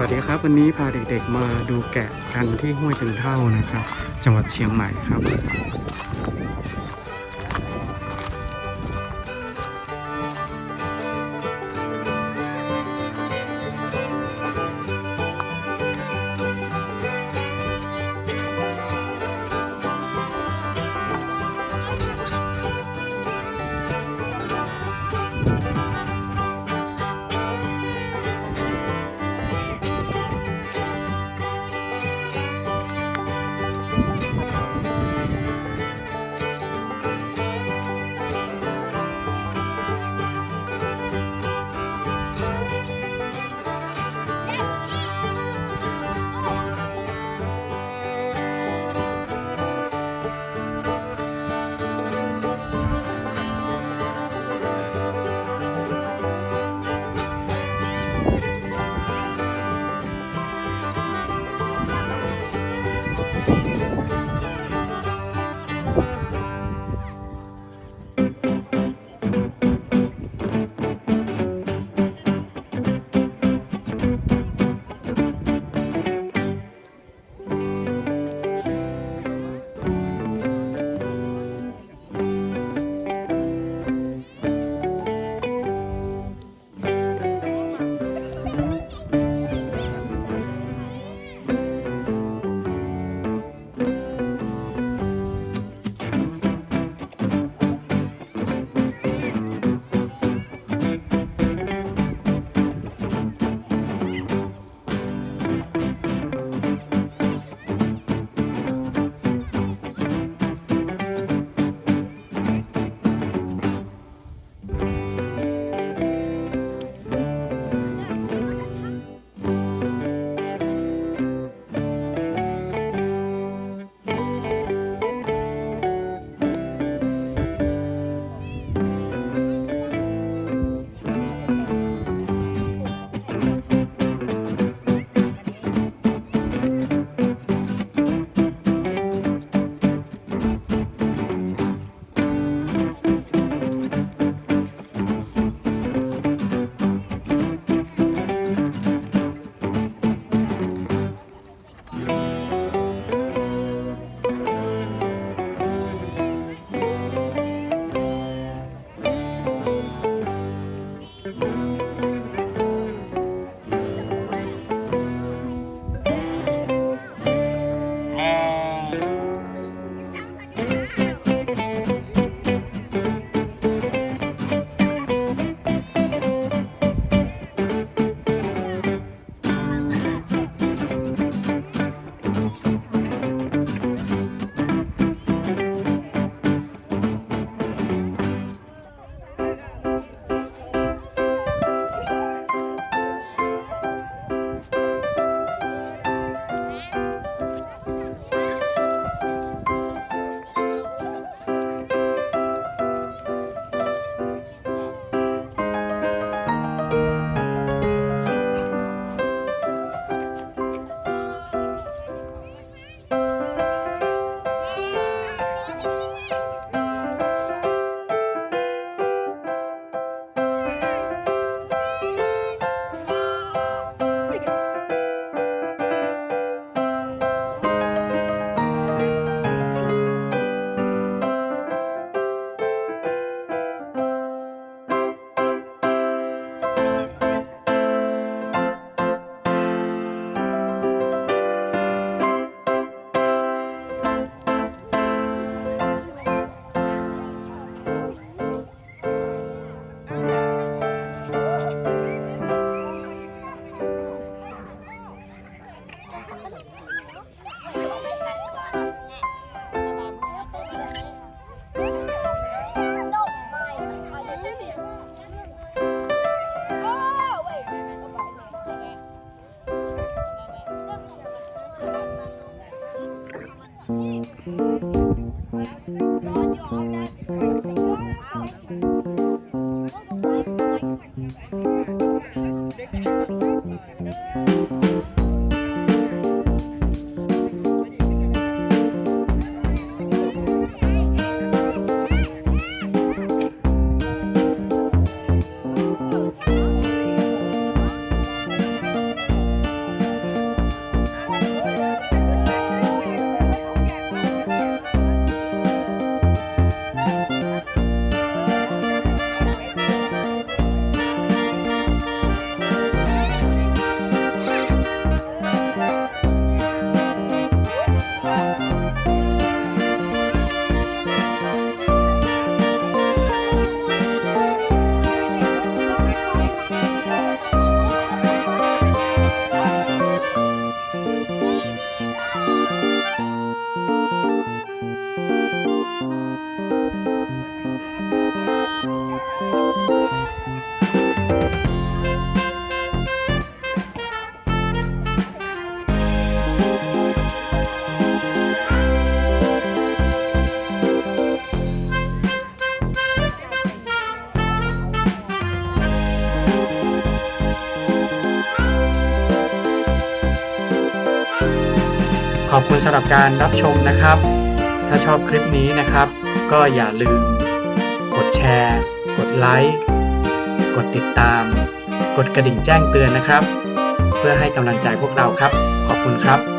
วัสดีครับ วันนี้พาเด็กๆมาดูแกะกันที่ห้วยตึงเท่านะครับ จังหวัดเชียงใหม่ครับ Thank you. อบคุณสำหรับการรับชมนะครับ ถ้าชอบคลิปนี้นะครับ ก็อย่าลืม กดแชร์ กดไลค์ กดติดตาม กดกระดิ่งแจ้งเตือนนะครับ เพื่อให้กำลังใจพวกเราครับ ขอบคุณครับ